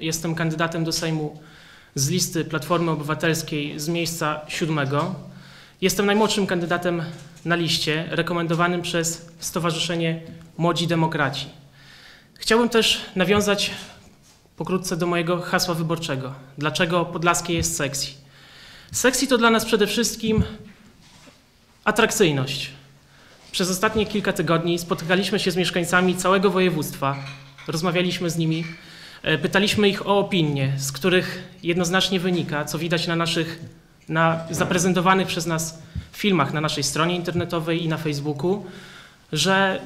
Jestem kandydatem do Sejmu z listy Platformy Obywatelskiej z miejsca siódmego. Jestem najmłodszym kandydatem na liście, rekomendowanym przez Stowarzyszenie Młodzi Demokraci. Chciałbym też nawiązać pokrótce do mojego hasła wyborczego. Dlaczego Podlaskie jest sexy? Sexy to dla nas przede wszystkim atrakcyjność. Przez ostatnie kilka tygodni spotykaliśmy się z mieszkańcami całego województwa, rozmawialiśmy z nimi, e, pytaliśmy ich o opinie, z których jednoznacznie wynika, co widać na naszych, na zaprezentowanych przez nas filmach na naszej stronie internetowej i na Facebooku, że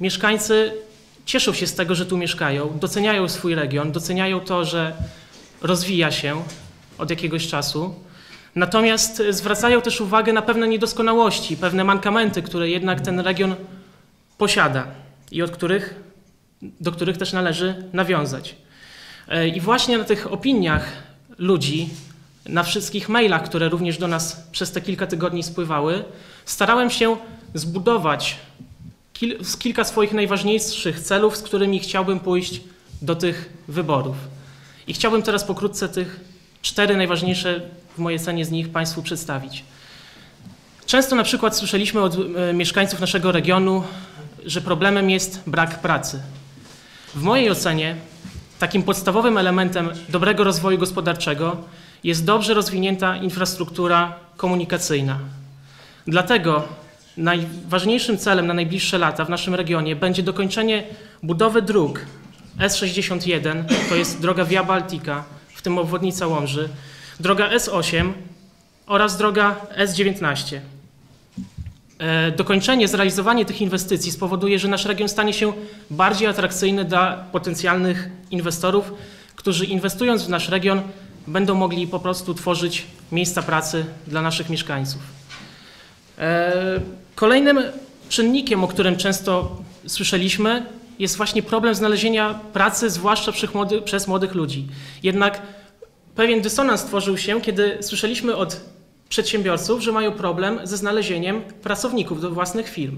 mieszkańcy cieszą się z tego, że tu mieszkają, doceniają swój region, doceniają to, że rozwija się od jakiegoś czasu. Natomiast zwracają też uwagę na pewne niedoskonałości, pewne mankamenty, które jednak ten region posiada i od których, do których też należy nawiązać. E, I właśnie na tych opiniach ludzi, na wszystkich mailach, które również do nas przez te kilka tygodni spływały, starałem się zbudować kil kilka swoich najważniejszych celów, z którymi chciałbym pójść do tych wyborów. I chciałbym teraz pokrótce tych cztery najważniejsze w mojej cenie z nich Państwu przedstawić. Często na przykład słyszeliśmy od e, mieszkańców naszego regionu, że problemem jest brak pracy. W mojej ocenie takim podstawowym elementem dobrego rozwoju gospodarczego jest dobrze rozwinięta infrastruktura komunikacyjna. Dlatego najważniejszym celem na najbliższe lata w naszym regionie będzie dokończenie budowy dróg S61, to jest droga Via Baltica, w tym obwodnica Łomży, droga S8 oraz droga S19. E, dokończenie, zrealizowanie tych inwestycji spowoduje, że nasz region stanie się bardziej atrakcyjny dla potencjalnych inwestorów, którzy inwestując w nasz region będą mogli po prostu tworzyć miejsca pracy dla naszych mieszkańców. E, kolejnym czynnikiem, o którym często słyszeliśmy, jest właśnie problem znalezienia pracy, zwłaszcza przez młodych ludzi. Jednak pewien dysonans tworzył się, kiedy słyszeliśmy od przedsiębiorców, że mają problem ze znalezieniem pracowników do własnych firm.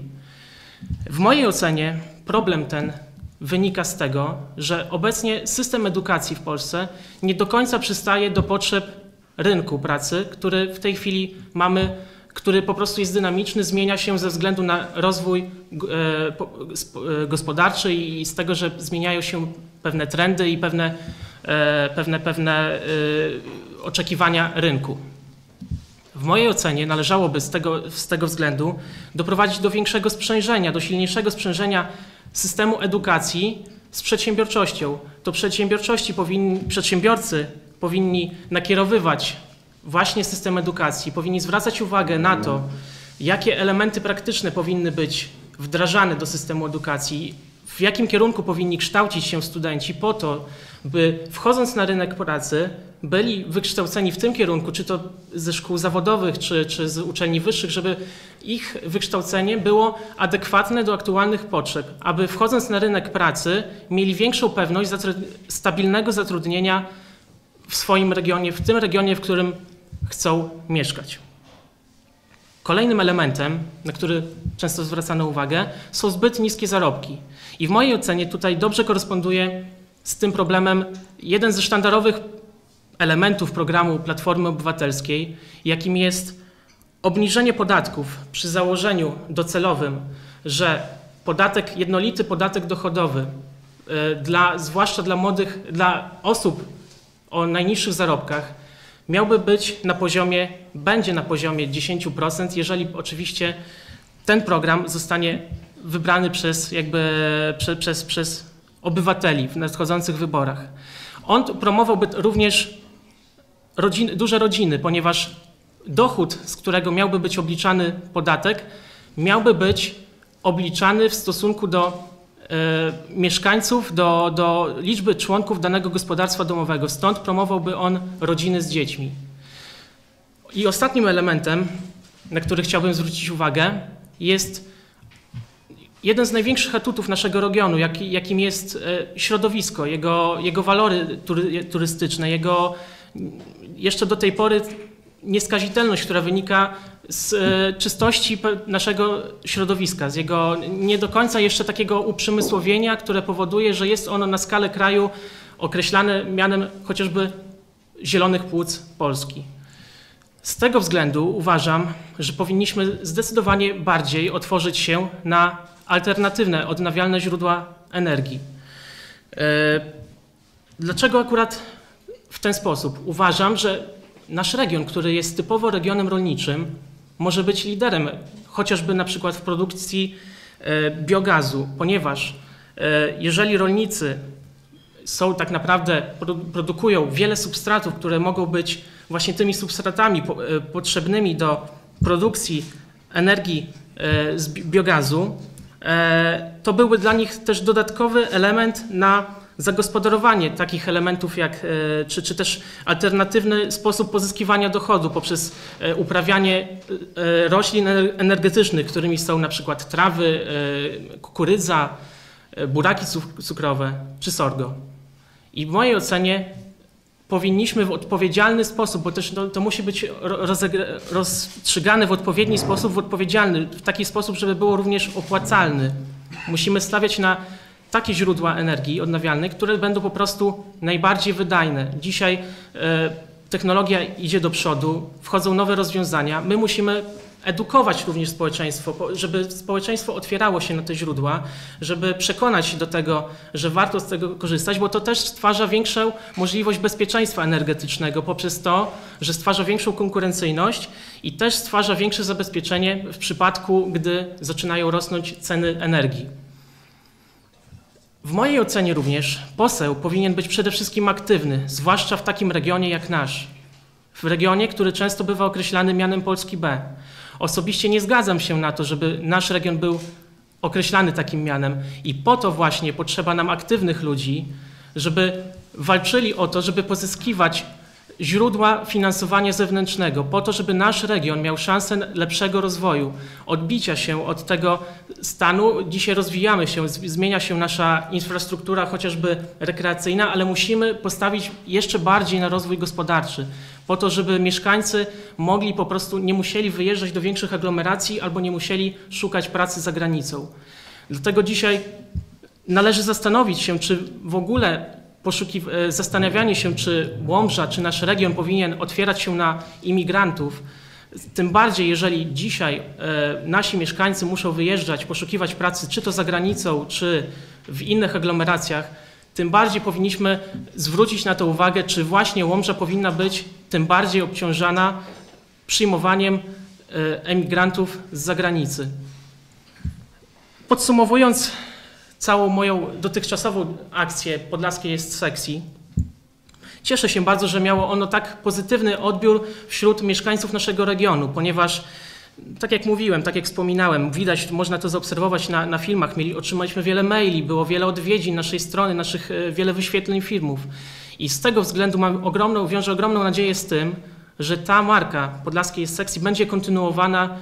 W mojej ocenie problem ten wynika z tego, że obecnie system edukacji w Polsce nie do końca przystaje do potrzeb rynku pracy, który w tej chwili mamy, który po prostu jest dynamiczny, zmienia się ze względu na rozwój e, gospodarczy i z tego, że zmieniają się pewne trendy i pewne, e, pewne, pewne e, oczekiwania rynku. W mojej ocenie należałoby z tego, z tego względu doprowadzić do większego sprzężenia, do silniejszego sprzężenia systemu edukacji z przedsiębiorczością. To przedsiębiorczości powinni, przedsiębiorcy powinni nakierowywać właśnie system edukacji, powinni zwracać uwagę na to, jakie elementy praktyczne powinny być wdrażane do systemu edukacji, w jakim kierunku powinni kształcić się studenci po to, by wchodząc na rynek pracy byli wykształceni w tym kierunku, czy to ze szkół zawodowych, czy, czy z uczelni wyższych, żeby ich wykształcenie było adekwatne do aktualnych potrzeb, aby wchodząc na rynek pracy mieli większą pewność stabilnego zatrudnienia w swoim regionie, w tym regionie, w którym chcą mieszkać. Kolejnym elementem, na który często zwracano uwagę, są zbyt niskie zarobki. I w mojej ocenie tutaj dobrze koresponduje z tym problemem jeden ze sztandarowych elementów programu Platformy Obywatelskiej, jakim jest obniżenie podatków przy założeniu docelowym, że podatek, jednolity podatek dochodowy, e, dla, zwłaszcza dla młodych, dla osób o najniższych zarobkach, miałby być na poziomie, będzie na poziomie 10%, jeżeli oczywiście ten program zostanie wybrany przez, jakby, przez, przez, przez obywateli w nadchodzących wyborach. On promowałby również duże rodziny, ponieważ dochód, z którego miałby być obliczany podatek, miałby być obliczany w stosunku do mieszkańców, do, do liczby członków danego gospodarstwa domowego. Stąd promowałby on rodziny z dziećmi. I ostatnim elementem, na który chciałbym zwrócić uwagę, jest jeden z największych atutów naszego regionu, jak, jakim jest e, środowisko, jego, jego walory turystyczne, jego jeszcze do tej pory nieskazitelność, która wynika z e, czystości naszego środowiska, z jego nie do końca jeszcze takiego uprzemysłowienia, które powoduje, że jest ono na skalę kraju określane mianem chociażby zielonych płuc Polski. Z tego względu uważam, że powinniśmy zdecydowanie bardziej otworzyć się na alternatywne, odnawialne źródła energii. E, dlaczego akurat w ten sposób? Uważam, że nasz region, który jest typowo regionem rolniczym, może być liderem, chociażby na przykład w produkcji e, biogazu, ponieważ e, jeżeli rolnicy są tak naprawdę, produkują wiele substratów, które mogą być właśnie tymi substratami e, potrzebnymi do produkcji energii z biogazu, to byłby dla nich też dodatkowy element na zagospodarowanie takich elementów jak, e, czy, czy też alternatywny sposób pozyskiwania dochodu poprzez e, uprawianie e, roślin energetycznych, którymi są na przykład trawy, kukurydza, buraki cukrowe czy sorgo. I w mojej ocenie powinniśmy w odpowiedzialny sposób, bo też to, to musi być rozstrzygane w odpowiedni sposób, w odpowiedzialny, w taki sposób, żeby było również opłacalny. Musimy stawiać na takie źródła energii odnawialnej, które będą po prostu najbardziej wydajne. Dzisiaj e, technologia idzie do przodu, wchodzą nowe rozwiązania. My musimy edukować również społeczeństwo, żeby społeczeństwo otwierało się na te źródła, żeby przekonać się do tego, że warto z tego korzystać, bo to też stwarza większą możliwość bezpieczeństwa energetycznego poprzez to, że stwarza większą konkurencyjność i też stwarza większe zabezpieczenie w przypadku, gdy zaczynają rosnąć ceny energii. W mojej ocenie również poseł powinien być przede wszystkim aktywny, zwłaszcza w takim regionie jak nasz. W regionie, który często bywa określany mianem Polski B. Osobiście nie zgadzam się na to, żeby nasz region był określany takim mianem i po to właśnie potrzeba nam aktywnych ludzi, żeby walczyli o to, żeby pozyskiwać źródła finansowania zewnętrznego, po to, żeby nasz region miał szansę lepszego rozwoju, odbicia się od tego stanu. Dzisiaj rozwijamy się, zmienia się nasza infrastruktura, chociażby rekreacyjna, ale musimy postawić jeszcze bardziej na rozwój gospodarczy, po to, żeby mieszkańcy mogli po prostu, nie musieli wyjeżdżać do większych aglomeracji albo nie musieli szukać pracy za granicą. Dlatego dzisiaj należy zastanowić się, czy w ogóle E, zastanawianie się, czy Łomża, czy nasz region powinien otwierać się na imigrantów, tym bardziej, jeżeli dzisiaj e, nasi mieszkańcy muszą wyjeżdżać, poszukiwać pracy, czy to za granicą, czy w innych aglomeracjach, tym bardziej powinniśmy zwrócić na to uwagę, czy właśnie Łomża powinna być tym bardziej obciążana przyjmowaniem e, emigrantów z zagranicy. Podsumowując, całą moją dotychczasową akcję Podlaskie jest sexy. Cieszę się bardzo, że miało ono tak pozytywny odbiór wśród mieszkańców naszego regionu, ponieważ tak jak mówiłem, tak jak wspominałem, widać, można to zaobserwować na, na filmach. Mieli, otrzymaliśmy wiele maili, było wiele odwiedzin naszej strony, naszych e, wiele wyświetleń filmów. I z tego względu mam ogromną, wiążę ogromną nadzieję z tym, że ta marka Podlaskie jest sexy będzie kontynuowana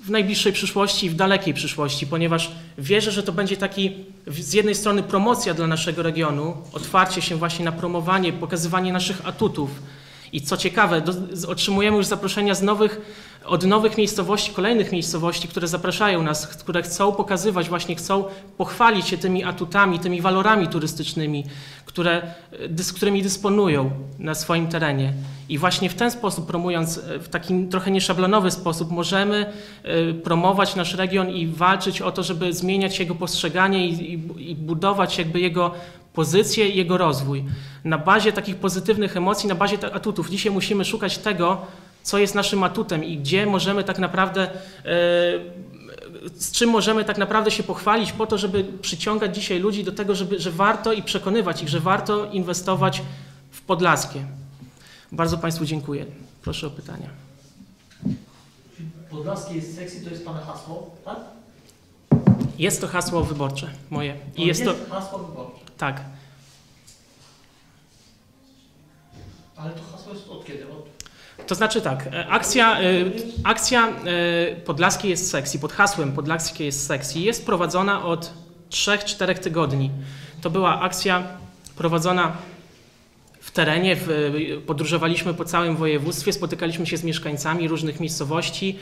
w najbliższej przyszłości i w dalekiej przyszłości, ponieważ wierzę, że to będzie taki z jednej strony promocja dla naszego regionu, otwarcie się właśnie na promowanie, pokazywanie naszych atutów. I co ciekawe, do, otrzymujemy już zaproszenia z nowych, od nowych miejscowości, kolejnych miejscowości, które zapraszają nas, które chcą pokazywać, właśnie chcą pochwalić się tymi atutami, tymi walorami turystycznymi, które, z którymi dysponują na swoim terenie. I właśnie w ten sposób, promując e, w taki trochę nieszablonowy sposób, możemy e, promować nasz region i walczyć o to, żeby zmieniać jego postrzeganie i, i, i budować jakby jego pozycję i jego rozwój. Na bazie takich pozytywnych emocji, na bazie atutów. Dzisiaj musimy szukać tego, co jest naszym atutem i gdzie możemy tak naprawdę, e, z czym możemy tak naprawdę się pochwalić po to, żeby przyciągać dzisiaj ludzi do tego, żeby, że warto i przekonywać ich, że warto inwestować w Podlaskie. Bardzo Państwu dziękuję. Proszę o pytania. Podlaskie jest sexy, to jest Pana hasło, tak? Jest to hasło wyborcze moje. I jest, jest to hasło wyborcze. Tak. Ale to hasło jest od kiedy? Od... To znaczy tak, e, akcja, e, akcja e, Podlaskie jest sexy, pod hasłem Podlaskie jest sexy jest prowadzona od 3-4 tygodni. To była akcja prowadzona w terenie, w, podróżowaliśmy po całym województwie, spotykaliśmy się z mieszkańcami różnych miejscowości.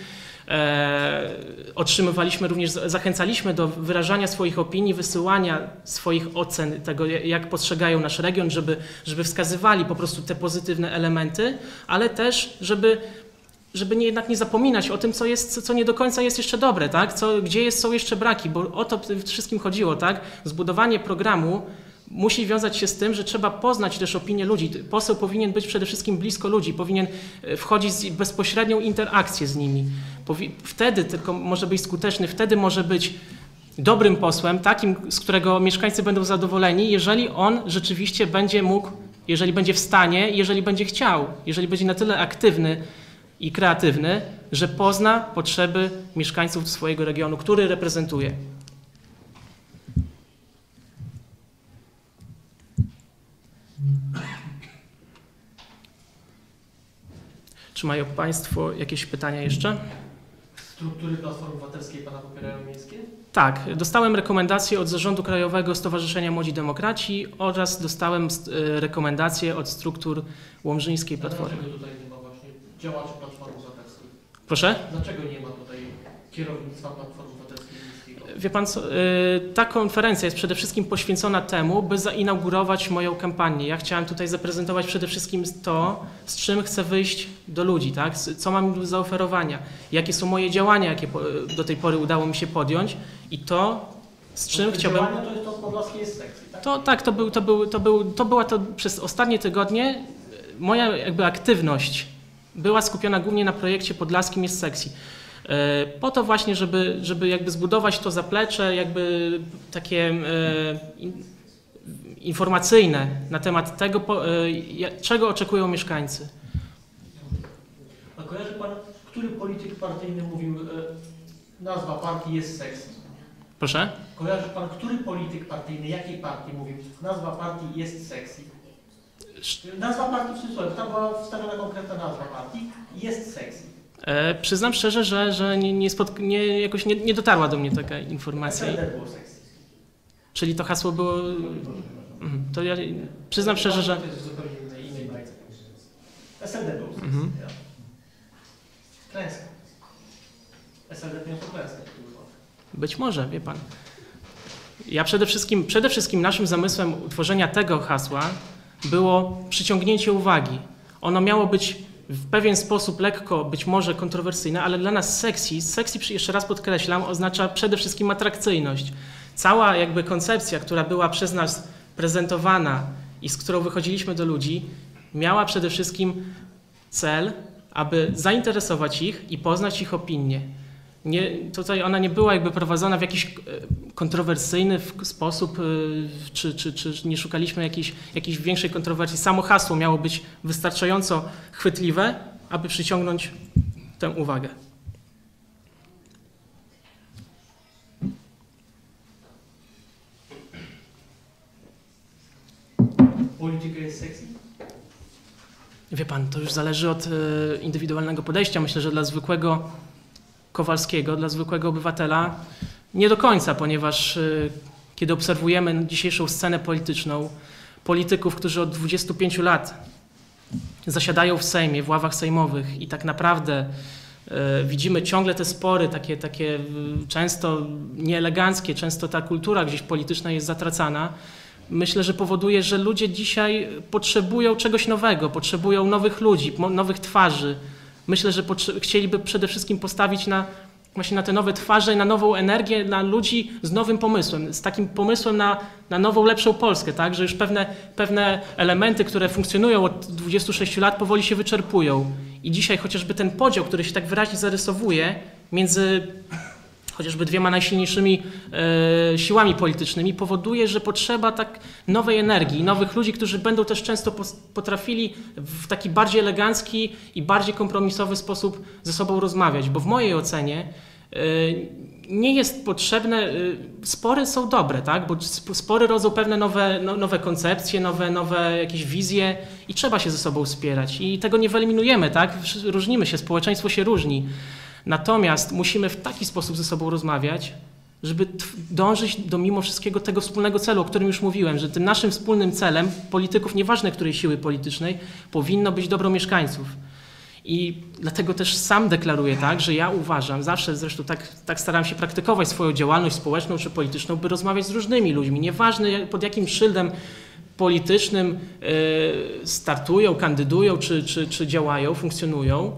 E, otrzymywaliśmy również, zachęcaliśmy do wyrażania swoich opinii, wysyłania swoich ocen tego, jak postrzegają nasz region, żeby, żeby wskazywali po prostu te pozytywne elementy, ale też, żeby żeby nie, jednak nie zapominać o tym, co, jest, co nie do końca jest jeszcze dobre, tak? co, gdzie jest, są jeszcze braki, bo o to wszystkim chodziło. Tak? Zbudowanie programu musi wiązać się z tym, że trzeba poznać też opinię ludzi. Poseł powinien być przede wszystkim blisko ludzi, powinien e, wchodzić w bezpośrednią interakcję z nimi. Wtedy tylko może być skuteczny, wtedy może być dobrym posłem, takim, z którego mieszkańcy będą zadowoleni, jeżeli on rzeczywiście będzie mógł, jeżeli będzie w stanie, jeżeli będzie chciał, jeżeli będzie na tyle aktywny i kreatywny, że pozna potrzeby mieszkańców swojego regionu, który reprezentuje. Czy mają Państwo jakieś pytania jeszcze? Struktury Platformy Obywatelskiej Pana popierają miejskie? Tak, dostałem rekomendację od Zarządu Krajowego Stowarzyszenia Młodzi Demokraci oraz dostałem e, rekomendację od struktur Łomżyńskiej Platformy. Dlaczego tutaj nie ma właśnie działaczy Platformy Obywatelskiej? Proszę? Dlaczego nie ma tutaj kierownictwa Platformy Obywatelskiej? Wie pan co, e, ta konferencja jest przede wszystkim poświęcona temu, by zainaugurować moją kampanię. Ja chciałem tutaj zaprezentować przede wszystkim to, z czym chcę wyjść do ludzi, tak? co mam do zaoferowania, jakie są moje działania, jakie do tej pory udało mi się podjąć i to, z czym to chciałbym... to jest to Podlaskiej jest sekcji, tak? To, tak, to, był, to, był, to, był, to była to przez ostatnie tygodnie moja jakby aktywność była skupiona głównie na projekcie Podlaskim jest sekcji. E, po to właśnie, żeby, żeby jakby zbudować to zaplecze, jakby takie e, informacyjne na temat tego, e, czego oczekują mieszkańcy. A kojarzy Pan, który polityk partyjny mówił, nazwa partii jest seks? Proszę? Kojarzy Pan, który polityk partyjny, jakiej partii mówił, nazwa partii jest sexy? Nazwa partii w cudzysłowie, tam była wstawiona konkretna nazwa partii, jest sexy. E, przyznam szczerze, że, że nie, nie, nie jakoś nie, nie, dotarła do mnie taka informacja. Czyli to hasło było. Mhm, to ja przyznam szczerze, że. SLD sexy. Mhm. Klęska. SLD to klęskę. Być może, wie pan. Ja przede wszystkim, przede wszystkim naszym zamysłem utworzenia tego hasła było przyciągnięcie uwagi. Ono miało być w pewien sposób lekko, być może kontrowersyjne, ale dla nas sexy, sexy jeszcze raz podkreślam, oznacza przede wszystkim atrakcyjność. Cała jakby koncepcja, która była przez nas prezentowana i z którą wychodziliśmy do ludzi, miała przede wszystkim cel, aby zainteresować ich i poznać ich opinię. Nie, tutaj ona nie była jakby prowadzona w jakiś e, kontrowersyjny sposób, e, czy, czy, czy nie szukaliśmy jakiejś, jakiejś większej kontrowersji. Samo hasło miało być wystarczająco chwytliwe, aby przyciągnąć tę uwagę. Polityka jest sexy? Wie pan, to już zależy od e, indywidualnego podejścia. Myślę, że dla zwykłego Kowalskiego dla zwykłego obywatela nie do końca, ponieważ y, kiedy obserwujemy dzisiejszą scenę polityczną, polityków, którzy od 25 lat zasiadają w Sejmie, w ławach sejmowych i tak naprawdę y, widzimy ciągle te spory, takie, takie y, często nieeleganckie, często ta kultura gdzieś polityczna jest zatracana. Myślę, że powoduje, że ludzie dzisiaj potrzebują czegoś nowego, potrzebują nowych ludzi, nowych twarzy, myślę, że chcieliby przede wszystkim postawić na właśnie na te nowe twarze, na nową energię, na ludzi z nowym pomysłem, z takim pomysłem na, na nową, lepszą Polskę, tak? że już pewne, pewne elementy, które funkcjonują od 26 lat, powoli się wyczerpują. I dzisiaj chociażby ten podział, który się tak wyraźnie zarysowuje między chociażby dwiema najsilniejszymi e, siłami politycznymi, powoduje, że potrzeba tak nowej energii, nowych ludzi, którzy będą też często potrafili w taki bardziej elegancki i bardziej kompromisowy sposób ze sobą rozmawiać, bo w mojej ocenie e, nie jest potrzebne, e, spory są dobre, tak? bo spory rodzą pewne nowe, no, nowe koncepcje, nowe, nowe jakieś wizje i trzeba się ze sobą wspierać i tego nie wyeliminujemy, tak? różnimy się, społeczeństwo się różni. Natomiast musimy w taki sposób ze sobą rozmawiać, żeby dążyć do mimo wszystkiego tego wspólnego celu, o którym już mówiłem, że tym naszym wspólnym celem polityków, nieważne której siły politycznej, powinno być dobro mieszkańców. I dlatego też sam deklaruję tak, że ja uważam, zawsze zresztą tak, tak staram się praktykować swoją działalność społeczną czy polityczną, by rozmawiać z różnymi ludźmi, nieważne pod jakim szyldem politycznym e, startują, kandydują czy, czy, czy działają, funkcjonują,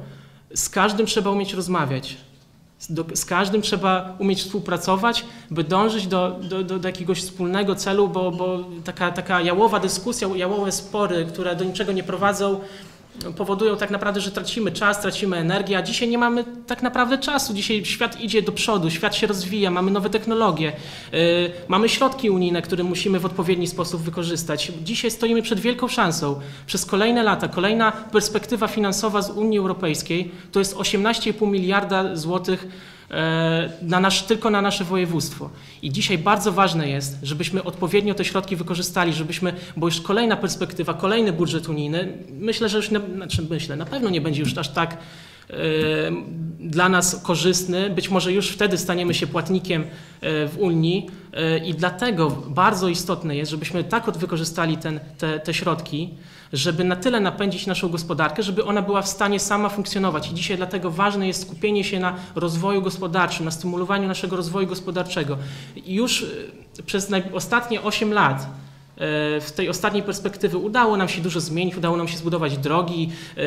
z każdym trzeba umieć rozmawiać. Z każdym trzeba umieć współpracować, by dążyć do, do, do, jakiegoś wspólnego celu, bo, bo taka, taka jałowa dyskusja, jałowe spory, które do niczego nie prowadzą, powodują tak naprawdę, że tracimy czas, tracimy energię, a dzisiaj nie mamy tak naprawdę czasu. Dzisiaj świat idzie do przodu, świat się rozwija, mamy nowe technologie, yy, mamy środki unijne, które musimy w odpowiedni sposób wykorzystać. Dzisiaj stoimy przed wielką szansą. Przez kolejne lata, kolejna perspektywa finansowa z Unii Europejskiej to jest 18,5 miliarda złotych na nasz, tylko na nasze województwo. I dzisiaj bardzo ważne jest, żebyśmy odpowiednio te środki wykorzystali, żebyśmy, bo już kolejna perspektywa, kolejny budżet unijny, myślę, że już, na, znaczy myślę, na pewno nie będzie już aż tak e, dla nas korzystny. Być może już wtedy staniemy się płatnikiem e, w Unii i dlatego bardzo istotne jest, żebyśmy tak wykorzystali ten, te, te środki, żeby na tyle napędzić naszą gospodarkę, żeby ona była w stanie sama funkcjonować. I dzisiaj dlatego ważne jest skupienie się na rozwoju gospodarczym, na stymulowaniu naszego rozwoju gospodarczego. I już przez ostatnie 8 lat w tej ostatniej perspektywy udało nam się dużo zmienić, udało nam się zbudować drogi, e,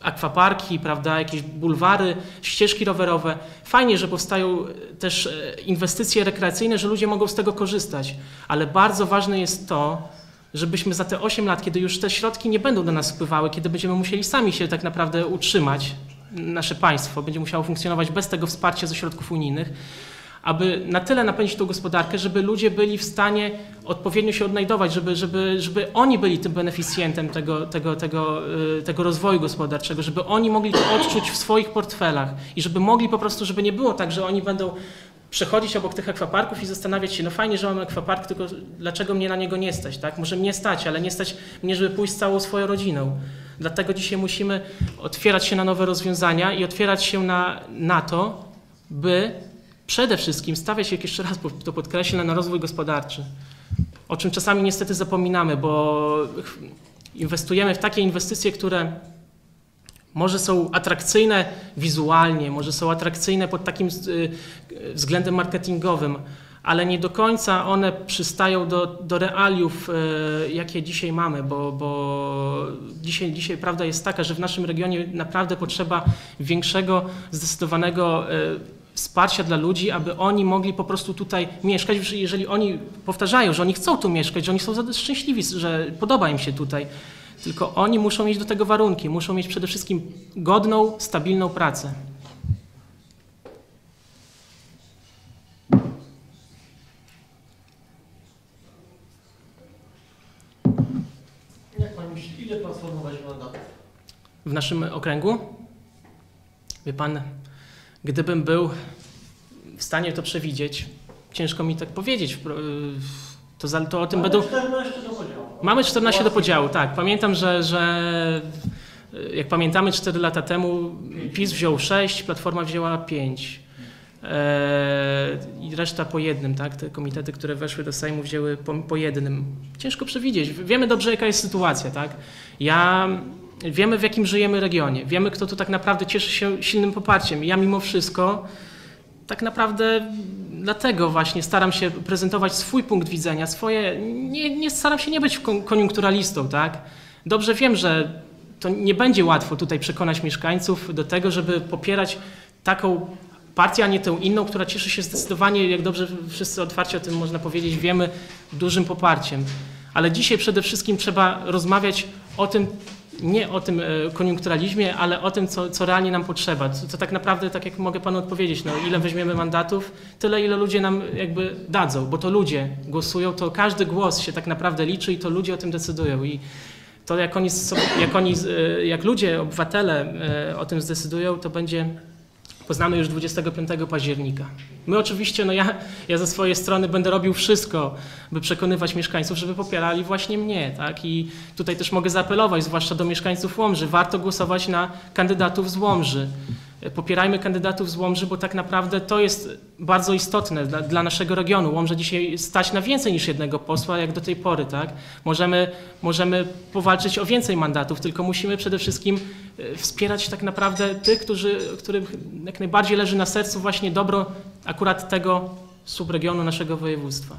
akwaparki, prawda, jakieś bulwary, ścieżki rowerowe. Fajnie, że powstają też inwestycje rekreacyjne, że ludzie mogą z tego korzystać, ale bardzo ważne jest to, żebyśmy za te 8 lat, kiedy już te środki nie będą do nas wpływały, kiedy będziemy musieli sami się tak naprawdę utrzymać, nasze państwo będzie musiało funkcjonować bez tego wsparcia ze środków unijnych, aby na tyle napędzić tą gospodarkę, żeby ludzie byli w stanie odpowiednio się odnajdować, żeby, żeby, żeby oni byli tym beneficjentem tego, tego, tego, y, tego rozwoju gospodarczego, żeby oni mogli to odczuć w swoich portfelach i żeby mogli po prostu, żeby nie było tak, że oni będą przechodzić obok tych akwaparków i zastanawiać się, no fajnie, że mam akwapark, tylko dlaczego mnie na niego nie stać, tak? Może mnie stać, ale nie stać mnie, żeby pójść z całą swoją rodziną. Dlatego dzisiaj musimy otwierać się na nowe rozwiązania i otwierać się na, na to, by przede wszystkim stawiać się, jeszcze raz to podkreślę, na rozwój gospodarczy. O czym czasami niestety zapominamy, bo inwestujemy w takie inwestycje, które może są atrakcyjne wizualnie, może są atrakcyjne pod takim y, względem marketingowym, ale nie do końca one przystają do, do realiów, y, jakie dzisiaj mamy, bo, bo dzisiaj, dzisiaj prawda jest taka, że w naszym regionie naprawdę potrzeba większego, zdecydowanego y, wsparcia dla ludzi, aby oni mogli po prostu tutaj mieszkać, jeżeli oni powtarzają, że oni chcą tu mieszkać, że oni są szczęśliwi, że podoba im się tutaj tylko oni muszą mieć do tego warunki, muszą mieć przede wszystkim godną, stabilną pracę. Jak pan myśli, ile Platforma weźmie mandatów? W naszym okręgu? Wie pan, gdybym był w stanie to przewidzieć, ciężko mi tak powiedzieć, to, to o tym Ale będą... 14 do podziału. Mamy 14 do podziału, tak. Pamiętam, że, że jak pamiętamy 4 lata temu PiS wziął 6, Platforma wzięła 5. Eee, I reszta po jednym, tak? Te komitety, które weszły do Sejmu, wzięły po, po, jednym. Ciężko przewidzieć. Wiemy dobrze, jaka jest sytuacja, tak? Ja wiemy, w jakim żyjemy regionie. Wiemy, kto tu tak naprawdę cieszy się silnym poparciem. Ja mimo wszystko tak naprawdę dlatego właśnie staram się prezentować swój punkt widzenia, swoje, nie, nie staram się nie być koniunkturalistą, tak? Dobrze wiem, że to nie będzie łatwo tutaj przekonać mieszkańców do tego, żeby popierać taką partię, a nie tę inną, która cieszy się zdecydowanie, jak dobrze wszyscy otwarcie o tym można powiedzieć, wiemy, dużym poparciem. Ale dzisiaj przede wszystkim trzeba rozmawiać o tym, nie o tym e, koniunkturalizmie, ale o tym, co, co realnie nam potrzeba. Co, co, tak naprawdę, tak jak mogę panu odpowiedzieć, no, ile weźmiemy mandatów, tyle ile ludzie nam jakby dadzą, bo to ludzie głosują, to każdy głos się tak naprawdę liczy i to ludzie o tym decydują. I to jak oni, jak, oni, e, jak ludzie, obywatele e, o tym zdecydują, to będzie poznamy już 25 października. My oczywiście, no ja, ja ze swojej strony będę robił wszystko, by przekonywać mieszkańców, żeby popierali właśnie mnie, tak? I tutaj też mogę zaapelować, zwłaszcza do mieszkańców Łomży, warto głosować na kandydatów z Łomży. Popierajmy kandydatów z Łomży, bo tak naprawdę to jest bardzo istotne dla, dla naszego regionu. Łomża dzisiaj stać na więcej niż jednego posła, jak do tej pory, tak? Możemy, możemy powalczyć o więcej mandatów, tylko musimy przede wszystkim e, wspierać tak naprawdę tych, którzy, którym jak najbardziej leży na sercu właśnie dobro akurat tego subregionu naszego województwa.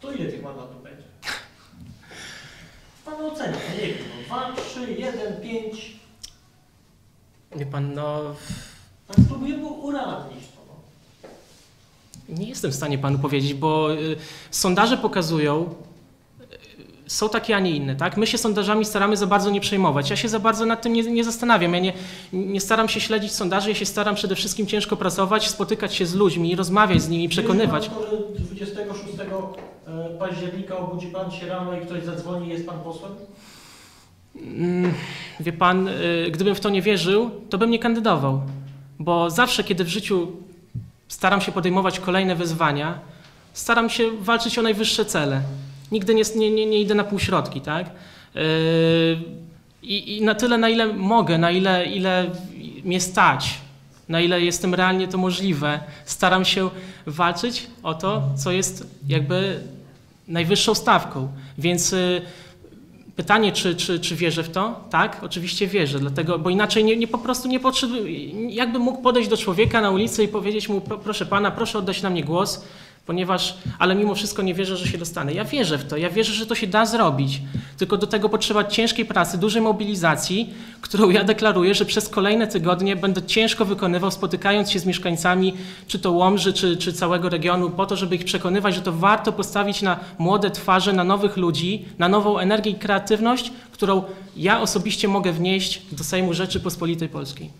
To ile tych mandatów będzie? Pan ocenia, nie wiem, no, 2, 3, 1, 5. Wie pan, no Tak spróbujemy urealnić to. No. Nie jestem w stanie panu powiedzieć, bo y, sondaże pokazują, y, są takie, a nie inne, tak? My się sondażami staramy za bardzo nie przejmować. Ja się za bardzo nad tym nie, nie zastanawiam. Ja nie, nie staram się śledzić sondaży, ja się staram przede wszystkim ciężko pracować, spotykać się z ludźmi, rozmawiać z nimi, przekonywać. Pan, że 26 e, października obudzi pan się rano i ktoś zadzwoni i jest pan posłem? Wie pan, y, gdybym w to nie wierzył, to bym nie kandydował. Bo zawsze, kiedy w życiu staram się podejmować kolejne wyzwania, staram się walczyć o najwyższe cele. Nigdy nie, nie, nie, idę na półśrodki, tak? Yy, I, I na tyle, na ile mogę, na ile, ile mnie stać, na ile jestem realnie to możliwe, staram się walczyć o to, co jest jakby najwyższą stawką. Więc y, Pytanie, czy, czy, czy wierzę w to? Tak, oczywiście wierzę, dlatego, bo inaczej nie, nie po prostu nie potrzebuję. Jakbym mógł podejść do człowieka na ulicy i powiedzieć mu, "Pro- proszę pana, proszę oddać na mnie głos, ponieważ, ale mimo wszystko nie wierzę, że się dostanę. Ja wierzę w to, ja wierzę, że to się da zrobić. Tylko do tego potrzeba ciężkiej pracy, dużej mobilizacji, którą ja deklaruję, że przez kolejne tygodnie będę ciężko wykonywał, spotykając się z mieszkańcami, czy to Łomży, czy, czy całego regionu, po to, żeby ich przekonywać, że to warto postawić na młode twarze, na nowych ludzi, na nową energię i kreatywność, którą ja osobiście mogę wnieść do Sejmu Rzeczypospolitej Polskiej.